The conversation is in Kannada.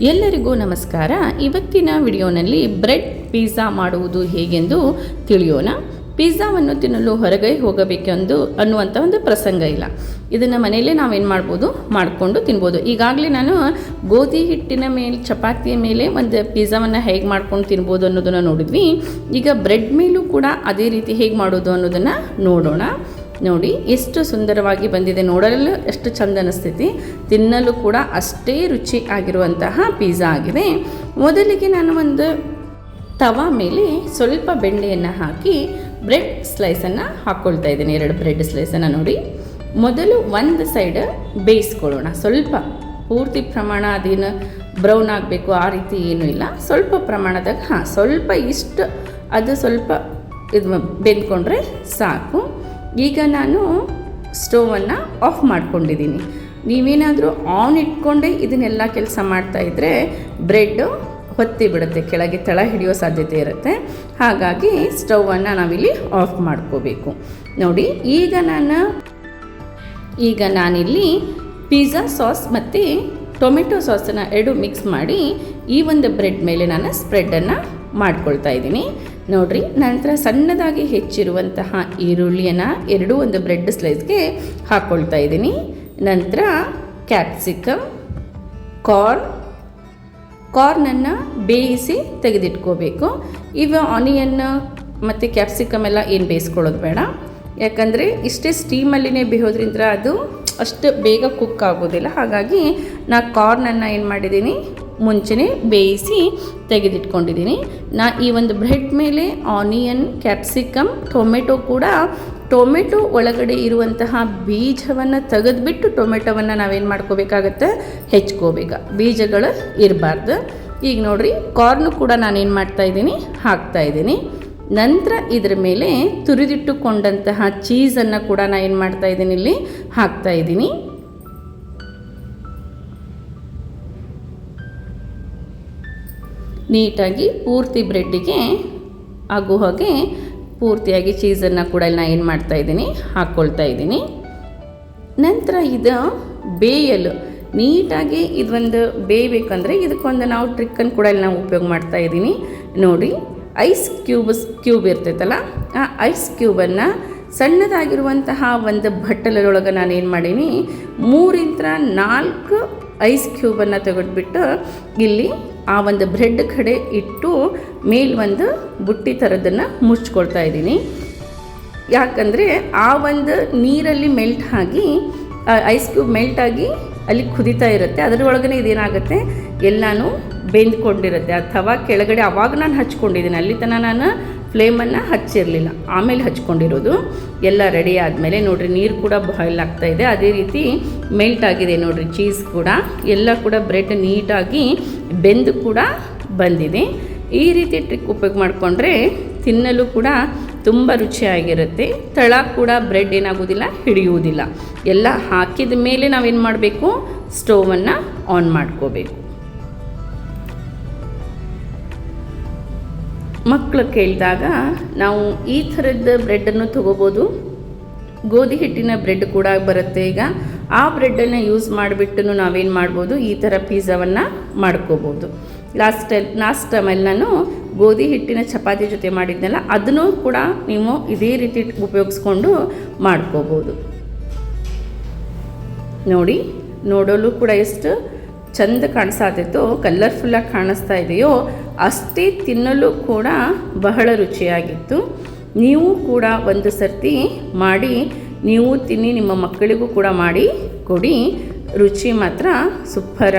ಎಲ್ಲರಿಗೂ ನಮಸ್ಕಾರ. ಇವತ್ತಿನ ವಿಡಿಯೋನಲ್ಲಿ ಬ್ರೆಡ್ ಪಿಜ್ಜಾ ಮಾಡುವುದು ಹೇಗೆಂದು ತಿಳಿಯೋಣ. ಪಿಜ್ಜಾವನ್ನು ತಿನ್ನಲು ಹೊರಗೈ ಹೋಗಬೇಕೆಂದು ಅನ್ನುವಂಥ ಒಂದು ಪ್ರಸಂಗ ಇಲ್ಲ. ಇದನ್ನು ಮನೆಯಲ್ಲೇ ನಾವೇನು ಮಾಡ್ಬೋದು? ಮಾಡಿಕೊಂಡು ತಿನ್ಬೋದು. ಈಗಾಗಲೇ ನಾನು ಗೋಧಿ ಹಿಟ್ಟಿನ ಮೇಲೆ, ಚಪಾತಿಯ ಮೇಲೆ ಒಂದು ಪಿಜ್ಜಾವನ್ನು ಹೇಗೆ ಮಾಡ್ಕೊಂಡು ತಿನ್ಬೋದು ಅನ್ನೋದನ್ನು ನೋಡಿದ್ವಿ. ಈಗ ಬ್ರೆಡ್ ಮೇಲೂ ಕೂಡ ಅದೇ ರೀತಿ ಹೇಗೆ ಮಾಡೋದು ಅನ್ನೋದನ್ನು ನೋಡೋಣ. ನೋಡಿ, ಎಷ್ಟು ಸುಂದರವಾಗಿ ಬಂದಿದೆ ನೋಡಲು, ಎಷ್ಟು ಚಂದ ಅನಿಸ್ತೈತಿ. ತಿನ್ನಲು ಕೂಡ ಅಷ್ಟೇ ರುಚಿ ಆಗಿರುವಂತಹ ಪಿಜ್ಜಾ ಆಗಿದೆ. ಮೊದಲಿಗೆ ನಾನು ಒಂದು ತವಾ ಮೇಲೆ ಸ್ವಲ್ಪ ಬೆಣ್ಣೆಯನ್ನು ಹಾಕಿ ಬ್ರೆಡ್ ಸ್ಲೈಸನ್ನು ಹಾಕ್ಕೊಳ್ತಾ ಇದ್ದೀನಿ. ಎರಡು ಬ್ರೆಡ್ ಸ್ಲೈಸನ್ನು ನೋಡಿ. ಮೊದಲು ಒಂದು ಸೈಡ್ ಬೇಯಿಸ್ಕೊಳ್ಳೋಣ. ಸ್ವಲ್ಪ ಪೂರ್ತಿ ಪ್ರಮಾಣ ಅದೇನು ಬ್ರೌನ್ ಆಗಬೇಕು, ಆ ರೀತಿ ಏನೂ ಇಲ್ಲ. ಸ್ವಲ್ಪ ಪ್ರಮಾಣದಾಗ, ಹಾಂ, ಸ್ವಲ್ಪ ಇಷ್ಟು, ಅದು ಸ್ವಲ್ಪ ಇದು ಬೆಂದ್ಕೊಂಡ್ರೆ ಸಾಕು. ಈಗ ನಾನು ಸ್ಟೋವನ್ನು ಆಫ್ ಮಾಡ್ಕೊಂಡಿದ್ದೀನಿ. ನೀವೇನಾದರೂ ಆನ್ ಇಟ್ಕೊಂಡೇ ಇದನ್ನೆಲ್ಲ ಕೆಲಸ ಮಾಡ್ತಾಯಿದ್ರೆ ಬ್ರೆಡ್ಡು ಹೊತ್ತಿ ಬಿಡುತ್ತೆ, ಕೆಳಗೆ ತಳ ಹಿಡಿಯೋ ಸಾಧ್ಯತೆ ಇರುತ್ತೆ. ಹಾಗಾಗಿ ಸ್ಟೌವನ್ನು ನಾವಿಲ್ಲಿ ಆಫ್ ಮಾಡ್ಕೋಬೇಕು. ನೋಡಿ, ಈಗ ನಾನು ಈಗ ನಾನಿಲ್ಲಿ ಪಿಜ್ಜಾ ಸಾಸ್ ಮತ್ತು ಟೊಮೆಟೊ ಸಾಸನ್ನು ಎರಡು ಮಿಕ್ಸ್ ಮಾಡಿ ಈ ಒಂದು ಬ್ರೆಡ್ ಮೇಲೆ ನಾನು ಸ್ಪ್ರೆಡ್ಡನ್ನು ಮಾಡ್ಕೊಳ್ತಾ ಇದ್ದೀನಿ. ನೋಡಿರಿ, ನಂತರ ಸಣ್ಣದಾಗಿ ಹೆಚ್ಚಿರುವಂತಹ ಈರುಳ್ಳಿಯನ್ನು ಎರಡೂ ಒಂದು ಬ್ರೆಡ್ ಸ್ಲೈಸ್ಗೆ ಹಾಕ್ಕೊಳ್ತಾ ಇದ್ದೀನಿ. ನಂತರ ಕ್ಯಾಪ್ಸಿಕಮ್ ಕಾರ್ನ್ ಕಾರ್ನನ್ನು ಬೇಯಿಸಿ ತೆಗೆದಿಟ್ಕೋಬೇಕು. ಇವ ಆನಿಯನ್ ಮತ್ತು ಕ್ಯಾಪ್ಸಿಕಮ್ ಎಲ್ಲ ಏನು ಬೇಯಿಸ್ಕೊಳ್ಳೋದು ಬೇಡ. ಯಾಕಂದರೆ ಇಷ್ಟೇ ಸ್ಟೀಮಲ್ಲಿನೇ ಬೇಯೋದ್ರಿಂದ ಅದು ಅಷ್ಟು ಬೇಗ ಕುಕ್ ಆಗೋದಿಲ್ಲ. ಹಾಗಾಗಿ ನಾ ಕಾರ್ನನ್ನು ಏನು ಮಾಡಿದ್ದೀನಿ ಮುಂಚೆನೇ ಬೇಯಿಸಿ ತೆಗೆದಿಟ್ಕೊಂಡಿದ್ದೀನಿ. ನಾ ಈ ಒಂದು ಬ್ರೆಡ್ ಮೇಲೆ ಆನಿಯನ್, ಕ್ಯಾಪ್ಸಿಕಮ್, ಟೊಮೆಟೊ ಕೂಡ, ಟೊಮೆಟೊ ಒಳಗಡೆ ಇರುವಂತಹ ಬೀಜವನ್ನು ತೆಗೆದುಬಿಟ್ಟು ಟೊಮೆಟೊವನ್ನು ನಾವೇನು ಮಾಡ್ಕೋಬೇಕಾಗತ್ತೆ? ಹೆಚ್ಕೋಬೇಕು. ಬೀಜಗಳು ಇರಬಾರ್ದು. ಈಗ ನೋಡಿರಿ, ಕಾರ್ನು ಕೂಡ ನಾನೇನು ಮಾಡ್ತಾಯಿದ್ದೀನಿ ಹಾಕ್ತಾಯಿದ್ದೀನಿ ನಂತರ ಇದರ ಮೇಲೆ ತುರಿದಿಟ್ಟುಕೊಂಡಂತಹ ಚೀಸನ್ನು ಕೂಡ ನಾನು ಏನು ಮಾಡ್ತಾ ಇದ್ದೀನಿ ಇಲ್ಲಿ? ಹಾಕ್ತಾಯಿದ್ದೀನಿ ನೀಟಾಗಿ ಪೂರ್ತಿ ಬ್ರೆಡ್ಡಿಗೆ ಆಗೋ ಹಾಗೆ ಪೂರ್ತಿಯಾಗಿ ಚೀಸನ್ನು ಕೂಡ ಇಲ್ಲಿ ನಾನು ಏನು ಮಾಡ್ತಾಯಿದ್ದೀನಿ ಹಾಕ್ಕೊಳ್ತಾ ಇದ್ದೀನಿ. ನಂತರ ಇದು ಬೇಯಲು. ನೀಟಾಗಿ ಇದೊಂದು ಬೇಯಬೇಕಂದ್ರೆ ಇದಕ್ಕೊಂದು ನಾವು ಟ್ರಿಕ್ಕನ್ನು ಕೂಡ ಇಲ್ಲಿ ನಾವು ಉಪಯೋಗ ಮಾಡ್ತಾ ಇದ್ದೀನಿ. ನೋಡಿ, ಐಸ್ ಕ್ಯೂಬ್ಸ್ ಕ್ಯೂಬ್ ಇರ್ತೈತಲ್ಲ, ಆ ಐಸ್ ಕ್ಯೂಬನ್ನು ಸಣ್ಣದಾಗಿರುವಂತಹ ಒಂದು ಬಟ್ಟಲೊಳಗೆ ನಾನು ಏನು ಮಾಡೀನಿ ಮೂರಿಂದ ನಾಲ್ಕು ಐಸ್ ಕ್ಯೂಬನ್ನು ತೆಗೆದುಬಿಟ್ಟು ಇಲ್ಲಿ ಆ ಒಂದು ಬ್ರೆಡ್ ಕಡೆ ಇಟ್ಟು ಮೇಲ್ ಒಂದು ಬುಟ್ಟಿ ಥರದನ್ನು ಮುಚ್ಕೊಳ್ತಾ ಇದ್ದೀನಿ. ಯಾಕಂದರೆ ಆ ಒಂದು ನೀರಲ್ಲಿ ಮೆಲ್ಟ್ ಆಗಿ ಐಸ್ ಕ್ಯೂಬ್ ಮೆಲ್ಟ್ ಆಗಿ ಅಲ್ಲಿ ಕುದಿತಾ ಇರುತ್ತೆ. ಅದರೊಳಗನೆ ಇದೇನಾಗುತ್ತೆ? ಎಲ್ಲನೂ ಬೆಂದ್ಕೊಂಡಿರುತ್ತೆ. ಅಥವಾ ಕೆಳಗಡೆ ಅವಾಗ ನಾನು ಹಚ್ಕೊಂಡಿದ್ದೀನಿ. ಅಲ್ಲಿ ತನಕ ನಾನು ಫ್ಲೇಮನ್ನು ಹಚ್ಚಿರಲಿಲ್ಲ. ಆಮೇಲೆ ಹಚ್ಕೊಂಡಿರೋದು. ಎಲ್ಲ ರೆಡಿ ಆದಮೇಲೆ ನೋಡಿರಿ, ನೀರು ಕೂಡ ಬಾಯ್ಲ್ ಆಗ್ತಾ ಇದೆ. ಅದೇ ರೀತಿ ಮೆಲ್ಟ್ ಆಗಿದೆ ನೋಡಿರಿ ಚೀಸ್ ಕೂಡ. ಎಲ್ಲ ಕೂಡ ಬ್ರೆಡ್ ನೀಟಾಗಿ ಬೆಂದು ಕೂಡ ಬಂದಿದೆ. ಈ ರೀತಿ ಟ್ರಿಕ್ ಉಪಯೋಗ ಮಾಡಿಕೊಂಡ್ರೆ ತಿನ್ನಲು ಕೂಡ ತುಂಬ ರುಚಿಯಾಗಿರುತ್ತೆ. ತಳ ಕೂಡ ಬ್ರೆಡ್ ಏನಾಗೋದಿಲ್ಲ, ಹಿಡಿಯುವುದಿಲ್ಲ. ಎಲ್ಲ ಹಾಕಿದ ಮೇಲೆ ನಾವೇನು ಮಾಡಬೇಕು? ಸ್ಟೋವನ್ನು ಆನ್ ಮಾಡ್ಕೋಬೇಕು. ಮಕ್ಕಳು ಕೇಳಿದಾಗ ನಾವು ಈ ಥರದ ಬ್ರೆಡ್ಡನ್ನು ತೊಗೋಬೋದು. ಗೋಧಿ ಹಿಟ್ಟಿನ ಬ್ರೆಡ್ ಕೂಡ ಬರುತ್ತೆ ಈಗ. ಆ ಬ್ರೆಡ್ಡನ್ನು ಯೂಸ್ ಮಾಡಿಬಿಟ್ಟು ನಾವೇನು ಮಾಡ್ಬೋದು? ಈ ಥರ ಪಿಜ್ಜಾವನ್ನು ಮಾಡ್ಕೋಬೋದು. ಲಾಸ್ಟ್ ಲಾಸ್ಟ್ ಟೈಮಲ್ಲಿ ನಾನು ಗೋಧಿ ಹಿಟ್ಟಿನ ಚಪಾತಿ ಜೊತೆ ಮಾಡಿದ್ನಲ್ಲ, ಅದನ್ನು ಕೂಡ ನೀವು ಇದೇ ರೀತಿ ಉಪಯೋಗಿಸ್ಕೊಂಡು ಮಾಡ್ಕೋಬೋದು. ನೋಡಿ, ನೋಡಲು ಕೂಡ ಎಷ್ಟು ಚಂದ ಕಾಣಿಸ್ತಾಯಿತೋ ಕಲರ್ಫುಲ್ಲಾಗಿ ಕಾಣಿಸ್ತಾ ಇದೆಯೋ, ಅಷ್ಟೇ ತಿನ್ನಲು ಕೂಡ ಬಹಳ ರುಚಿಯಾಗಿತ್ತು. ನೀವು ಕೂಡ ಒಂದು ಸರ್ತಿ ಮಾಡಿ, ನೀವು ತಿನ್ನಿ, ನಿಮ್ಮ ಮಕ್ಕಳಿಗೂ ಕೂಡ ಮಾಡಿ ಕೊಡಿ. ರುಚಿ ಮಾತ್ರ ಸೂಪರ್